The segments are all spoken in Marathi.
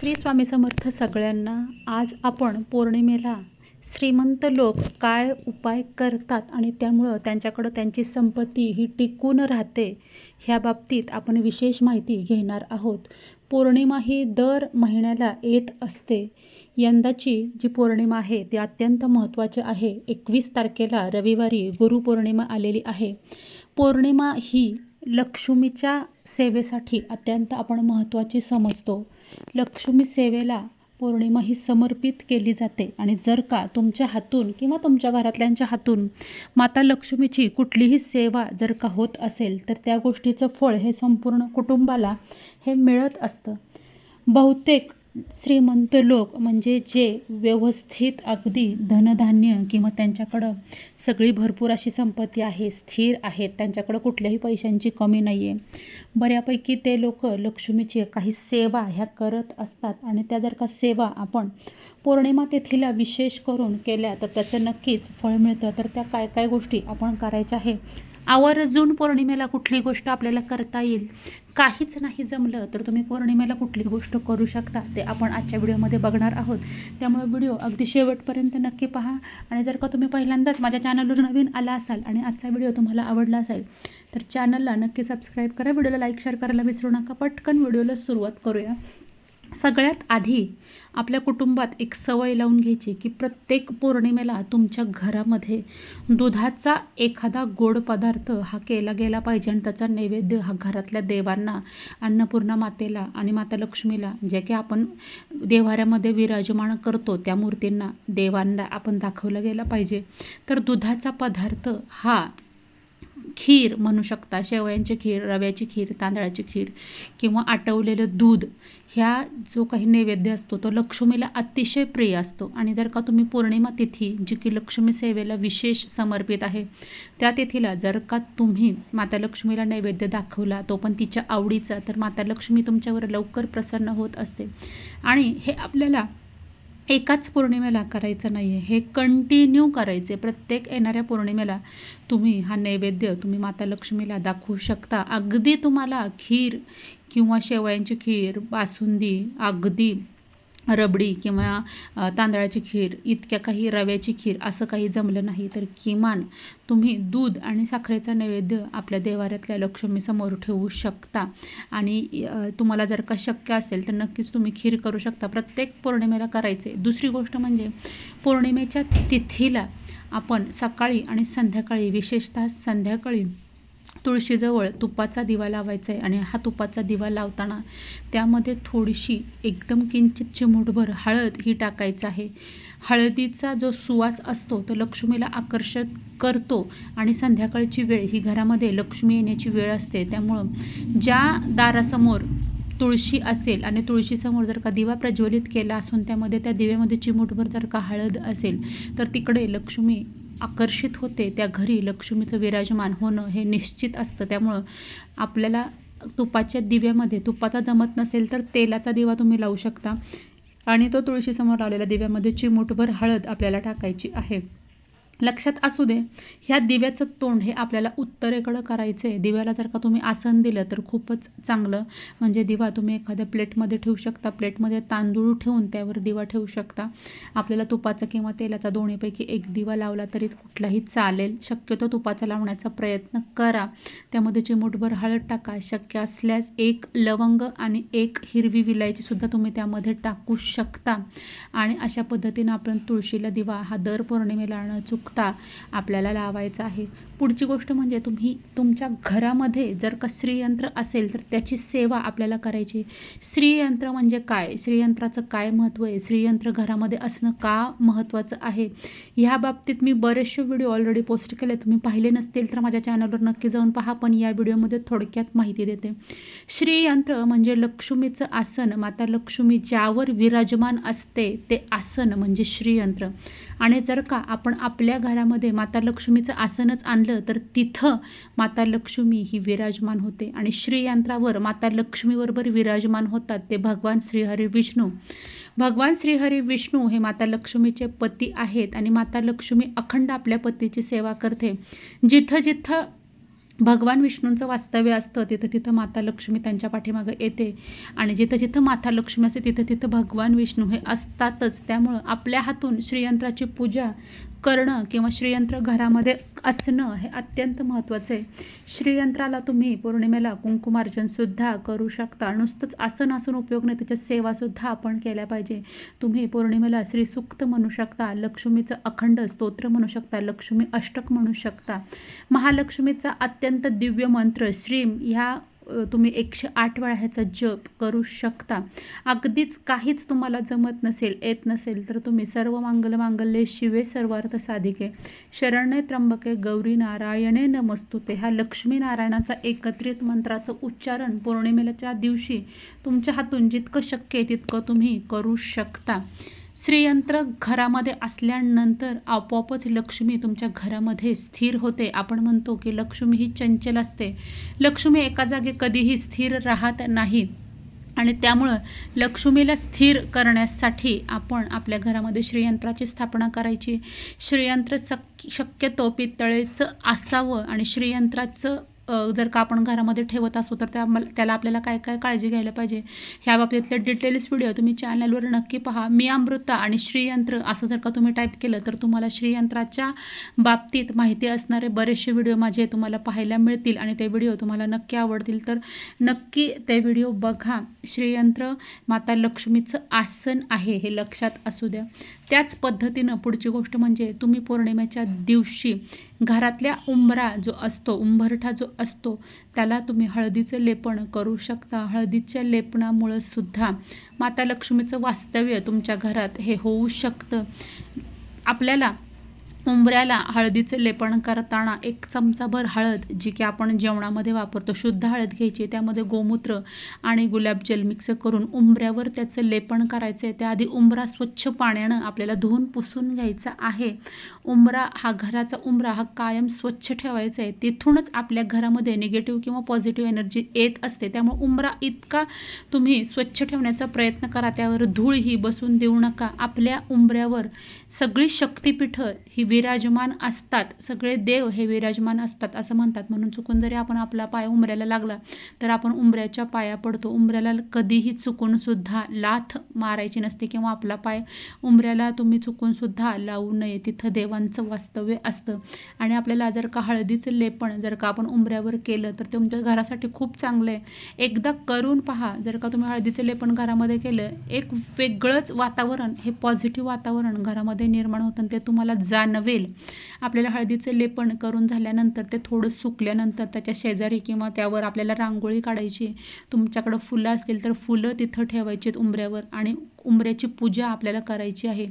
श्री स्वामी समर्थ सगळ्यांना आज आपण पौर्णिमेला श्रीमंत लोक काय उपाय करतात आणि त्यामुळं त्यांच्याकडं त्यांची संपत्ती ही टिकून राहते ह्या बाबतीत आपण विशेष माहिती घेणार आहोत. पौर्णिमा ही दर महिन्याला येत असते. यंदाची जी पौर्णिमा आहे ती अत्यंत महत्त्वाची आहे. एकवीस तारखेला रविवारी गुरुपौर्णिमा आलेली आहे. पौर्णिमा ही लक्ष्मीच्या सेवेसाठी अत्यंत आपण महत्त्वाची समजतो. लक्ष्मी सेवेला पौर्णिमा ही समर्पित केली जाते. आणि जर का तुमच्या हातून किंवा तुमच्या घरातल्यांच्या हातून माता लक्ष्मीची कुठलीही सेवा जर का होत असेल तर त्या गोष्टीचं फळ हे संपूर्ण कुटुंबाला हे मिळत असतं. बहुतेक श्रीमंत लोक म्हणजे जे व्यवस्थित अगदी धनधान्य किंवा त्यांच्याकडं सगळी भरपूर अशी संपत्ती आहे स्थिर आहेत त्यांच्याकडं कुठल्याही पैशांची कमी नाही आहे बऱ्यापैकी ते लोक लक्ष्मीची काही सेवा ह्या करत असतात आणि त्या जर का सेवा आपण पौर्णिमा तेथीला विशेष करून केल्या तर त्याचं नक्कीच फळ मिळतं. तर त्या काय काय गोष्टी आपण करायच्या आहे आवर्जून पौर्णिमेला कुठली गोष्ट आपल्याला करता येईल? काहीच नाही जमलं तर तुम्ही पौर्णिमेला कुठली गोष्ट करू शकता ते आपण आजच्या व्हिडिओमध्ये बघणार आहोत. त्यामुळे व्हिडिओ अगदी शेवटपर्यंत नक्की पहा. आणि जर का तुम्ही पहिल्यांदाच माझ्या चॅनलवर नवीन आला असाल आणि आजचा व्हिडिओ तुम्हाला आवडला असेल तर चॅनलला नक्की सबस्क्राईब करा. व्हिडिओला लाईक शेअर करायला विसरू नका. पटकन व्हिडिओला सुरुवात करूया. सगळ्यात आधी आपल्या कुटुंबात एक सवय लावून घ्यायची की प्रत्येक पौर्णिमेला तुमच्या घरामध्ये दुधाचा एखादा गोड पदार्थ हा केला गेला पाहिजे आणि त्याचा नैवेद्य हा घरातल्या देवांना अन्नपूर्णा मातेला आणि माता लक्ष्मीला जे की आपण देवाऱ्यामध्ये विराजमान करतो त्या मूर्तींना देवांना आपण दाखवला गेला पाहिजे. तर दुधाचा पदार्थ हा खीर म्हणू शकता. शेवयांची खीर रव्याची खीर तांदळाची खीर किंवा आटवलेलं दूध ह्या जो काही नैवेद्य असतो तो लक्ष्मीला अतिशय प्रिय असतो. आणि जर का तुम्ही पौर्णिमा तिथी जी की लक्ष्मी सेवेला विशेष समर्पित आहे त्या तिथीला जर का तुम्ही माता लक्ष्मीला नैवेद्य दाखवला तो पण तिच्या आवडीचा तर माता लक्ष्मी तुमच्यावर लवकर प्रसन्न होत असते. आणि हे आपल्याला एकाच पौर्णिमेला करायचं नाही आहे हे कंटिन्यू करायचे प्रत्येक येणाऱ्या पौर्णिमेला तुम्ही हा नैवेद्य तुम्ही माता लक्ष्मीला दाखवू शकता. अगदी तुम्हाला खीर किंवा शेवयांची खीर बासुंदी अगदी रबडी किंवा तांदळाची खीर इतक्या काही रव्याची खीर असं काही जमलं नाही तर किमान तुम्ही दूध आणि साखरेचा नैवेद्य आपल्या देवाऱ्यातल्या लक्ष्मीसमोर ठेवू शकता. आणि तुम्हाला जर का शक्य असेल तर नक्कीच तुम्ही खीर करू शकता. प्रत्येक पौर्णिमेला करायचे. दुसरी गोष्ट म्हणजे पौर्णिमेच्या तिथीला आपण सकाळी आणि संध्याकाळी विशेषतः संध्याकाळी तुळशीजवळ तुपाचा दिवा लावायचा आहे आणि हा तुपाचा दिवा लावताना त्यामध्ये थोडीशी एकदम किंचित चिमूटभर हळद ही टाकायचं आहे हळदीचा जो सुवास असतो तो लक्ष्मीला आकर्षित करतो आणि संध्याकाळची वेळ ही घरामध्ये लक्ष्मी येण्याची वेळ असते. त्यामुळं ज्या दारासमोर तुळशी असेल आणि तुळशीसमोर जर का दिवा प्रज्वलित केला असून त्यामध्ये त्या दिव्यामध्ये चिमूटभर जर का हळद असेल तर तिकडे लक्ष्मी आकर्षित होते त्या घरी लक्ष्मीचं विराजमान होणं हे निश्चित असतं. त्यामुळं आपल्याला तुपाच्या दिव्यामध्ये तुपाचा जमत नसेल तर तेलाचा दिवा तुम्ही लावू शकता. आणि तो तुळशीसमोर लावलेल्या दिव्यामध्ये चिमूटभर हळद आपल्याला टाकायची आहे. लक्षात असू दे. ह्या दिव्याचं तोंड हे आपल्याला उत्तरेकडं करायचं आहे. दिव्याला जर का तुम्ही आसन दिलं तर खूपच चांगलं. म्हणजे दिवा तुम्ही एखाद्या प्लेटमध्ये ठेवू शकता. प्लेटमध्ये तांदूळ ठेवून त्यावर दिवा ठेवू शकता. आपल्याला तुपाचा किंवा तेलाचा दोन्हीपैकी एक दिवा लावला तरी कुठलाही चालेल. शक्यतो तुपाचा लावण्याचा प्रयत्न करा. त्यामध्ये चिमूटभर हळद टाका. शक्य असल्यास एक लवंग आणि एक हिरवी विलायचीसुद्धा तुम्ही त्यामध्ये टाकू शकता. आणि अशा पद्धतीनं आपण तुळशीला दिवा हा दर पौर्णिमेला न चुक बघता आपल्याला लावायचं आहे. पुढची गोष्ट म्हणजे तुम्ही तुमच्या घरामध्ये जर का श्रीयंत्र असेल तर त्याची सेवा आपल्याला करायची श्रीयंत्र म्हणजे काय? श्रीयंत्राचं काय महत्त्व आहे? श्रीयंत्र घरामध्ये असणं का महत्त्वाचं आहे? ह्या बाबतीत मी बरेचसे व्हिडिओ ऑलरेडी पोस्ट केले. तुम्ही पाहिले नसतील तर माझ्या चॅनलवर नक्की जाऊन पहा पण या व्हिडिओमध्ये थोडक्यात माहिती देते. श्रीयंत्र म्हणजे लक्ष्मीचं आसन. माता लक्ष्मी ज्यावर विराजमान असते ते आसन म्हणजे श्रीयंत्र. आणि जर का आपण आपल्या घरामध्ये माता लक्ष्मीचं आसनच आणलं तर तिथं माता लक्ष्मी ही विराजमान होते. आणि श्रीयंत्रावर माता लक्ष्मीबरोबर विराजमान होतात ते भगवान श्रीहरी विष्णू. भगवान श्रीहरी विष्णू हे माता लक्ष्मीचे पती आहेत आणि माता लक्ष्मी अखंड आपल्या पतीची सेवा करते. जिथं जिथं भगवान विष्णूंचं वास्तव्य असतं तिथं तिथं माता लक्ष्मी त्यांच्या पाठीमागं येते. आणि जिथं जिथं माता लक्ष्मी असते तिथं तिथं भगवान विष्णू हे असतातच. त्यामुळं आपल्या हातून श्रीयंत्राची पूजा करणं किंवा श्रीयंत्र घरामध्ये असणं हे अत्यंत महत्त्वाचं आहे. श्रीयंत्राला तुम्ही पौर्णिमेला कुंकुमार्जनसुद्धा करू शकता. नुसतंच आसन असून उपयोग नाही त्याच्या सेवासुद्धा आपण केल्या पाहिजे. तुम्ही पौर्णिमेला श्रीसूक्त म्हणू शकता लक्ष्मीचं अखंड स्तोत्र म्हणू शकता लक्ष्मी अष्टक म्हणू शकता. महालक्ष्मीचा अत्यंत दिव्य मंत्र श्रीम ह्या तुम्ही एकशे आठ वेळा ह्याचा जप करू शकता. अगदीच काहीच तुम्हाला जमत नसेल येत नसेल तर तुम्ही सर्व मांगल मांगल्ये शिवे सर्वार्थ साधिके. शरणे त्र्यंबके गौरी नारायणे नमस्तुते. हा लक्ष्मी नारायणाचा एकत्रित मंत्राचं उच्चारण पौर्णिमेच्या दिवशी तुमच्या हातून जितकं शक्य आहे तितकं तुम्ही करू शकता. श्रीयंत्र घरामध्ये असल्यानंतर आपोआपच लक्ष्मी तुमच्या घरामध्ये स्थिर होते. आपण म्हणतो की लक्ष्मी ही चंचल असते. लक्ष्मी एका जागी कधीही स्थिर राहत नाही आणि त्यामुळं लक्ष्मीला स्थिर करण्यासाठी आपण आपल्या घरामध्ये श्रीयंत्राची स्थापना करायची. श्रीयंत्र सक शक्यतो पितळेचं असावं आणि श्रीयंत्राचं जर का आपण घरामध्ये ठेवत असू तर त्या त्याला आपल्याला काय काय काळजी घ्यायला पाहिजे? ह्या बाबतीतले डिटेल्स व्हिडिओ तुम्ही चॅनलवर नक्की पहा. मी अमृता आणि श्रीयंत्र असं जर का तुम्ही टाईप केलं तर तुम्हाला श्रीयंत्राच्या बाबतीत माहिती असणारे बरेचसे व्हिडिओ माझे तुम्हाला पाहायला मिळतील आणि ते व्हिडिओ तुम्हाला नक्की आवडतील. तर नक्की ते व्हिडिओ बघा. श्रीयंत्र माता लक्ष्मीचं आसन आहे हे लक्षात असू द्या. त्याच पद्धतीनं पुढची गोष्ट म्हणजे तुम्ही पौर्णिमेच्या दिवशी घरातल्या उंबरा जो असतो उंबरठा जो असतो. त्याला तुम्ही हळदीचं लेपण करू शकता. हळदीच्या लेपणामुळं सुद्धा माता लक्ष्मीचं वास्तव्य तुमच्या घरात हे होऊ शकतं. आपल्याला उंबऱ्याला हळदीचं लेपण करताना एक चमचाभर हळद जी की आपण जेवणामध्ये वापरतो शुद्ध हळद घ्यायची. त्यामध्ये गोमूत्र आणि गुलाबजल मिक्स करून उंबऱ्यावर त्याचं लेपण करायचं आहे. त्याआधी उंबरा स्वच्छ पाण्यानं आपल्याला धुवून पुसून घ्यायचा आहे. उंबरा हा घराचा उंबरा हा कायम स्वच्छ ठेवायचा आहे. तिथूनच आपल्या घरामध्ये निगेटिव्ह किंवा पॉझिटिव्ह एनर्जी येत असते. त्यामुळे उंबरा इतका तुम्ही स्वच्छ ठेवण्याचा प्रयत्न करा. त्यावर धूळ ही बसून देऊ नका. आपल्या उंबऱ्यावर सगळी शक्तीपीठं ही विराजमान असतात. सगळे देव हे विराजमान असतात असं म्हणतात. म्हणून चुकून जरी आपण आपला पाय उंबऱ्याला लागला तर आपण उंबऱ्याच्या पाया पडतो. उंबऱ्याला कधीही चुकून सुद्धा लाथ मारायची नसते किंवा आपला पाय उंबऱ्याला तुम्ही चुकून सुद्धा लावू नये. तिथं देवांचं वास्तव्य असतं. आणि आपल्याला जर का हळदीचं लेपण जर का आपण उंबऱ्यावर केलं तर ते तुमच्या घरासाठी खूप चांगलं आहे. एकदा करून पहा. जर का तुम्ही हळदीचं लेपण घरामध्ये केलं एक वेगळंच वातावरण हे पॉझिटिव्ह वातावरण घरामध्ये निर्माण होतं आणि ते तुम्हाला जाणवेल आपल्याला हळदीचं लेपण करून झाल्यानंतर ते थोडं सुकल्यानंतर त्याच्या शेजारी किंवा त्यावर आपल्याला रांगोळी काढायची. तुमच्याकडं फुलं असतील तर फुलं तिथं ठेवायची उंबऱ्यावर आणि उंबऱ्याची पूजा आपल्याला करायची आहे.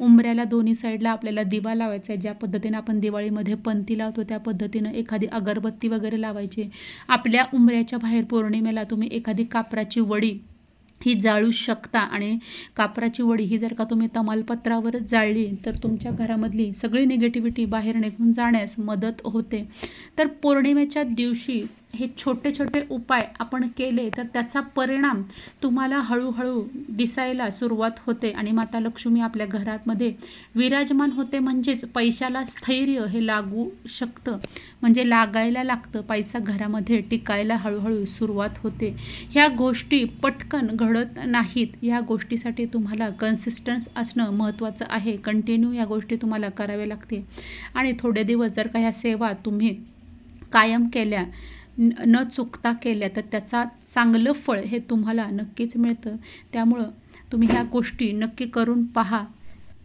उंबऱ्याला दोन्ही साईडला आपल्याला दिवा लावायचा आहे. ज्या पद्धतीनं आपण दिवाळीमध्ये पंती लावतो त्या पद्धतीनं एखादी अगरबत्ती वगैरे लावायची. आपल्या उंबऱ्याच्या बाहेर पौर्णिमेला तुम्ही एखादी कापराची वडी ही जाळू शकता आणि कापराची वडी ही जर का तुम्ही तमालपत्रावर जाळली तर तुमच्या घरामधली सगळी निगेटिव्हिटी बाहेर निघून जाण्यास मदत होते. तर पौर्णिमेच्या दिवशी हे छोटे छोटे उपाय आपण केले तर त्याचा परिणाम तुम्हाला हळूहळू दिसायला सुरुवात होते. आणि माता लक्ष्मी आपल्या घरामध्ये विराजमान होते म्हणजेच पैशाला स्थैर्य हे लागू शकतं. म्हणजे लागायला लागतं. पैसा घरामध्ये टिकायला हळूहळू सुरुवात होते. ह्या गोष्टी पटकन घडत नाहीत. ह्या गोष्टीसाठी तुम्हाला कन्सिस्टन्स असणं महत्त्वाचं आहे. कंटिन्यू या गोष्टी तुम्हाला कराव्या लागते आणि थोडे दिवस जर का ह्या सेवा तुम्ही कायम केल्या न चुकता केल्या तर त्याचा चांगलं फळ हे तुम्हाला नक्कीच मिळतं. त्यामुळं तुम्ही ह्या गोष्टी नक्की करून पहा.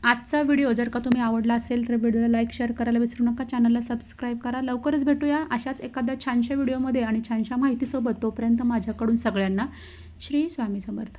आजचा व्हिडिओ जर का तुम्ही आवडला असेल तर व्हिडिओला लाईक शेअर करायला विसरू नका. चॅनलला सबस्क्राईब करा. लवकरच भेटूया अशाच एखाद्या छानशा व्हिडिओमध्ये आणि छानशा माहितीसोबत. तोपर्यंत माझ्याकडून सगळ्यांना श्री स्वामी समर्थ.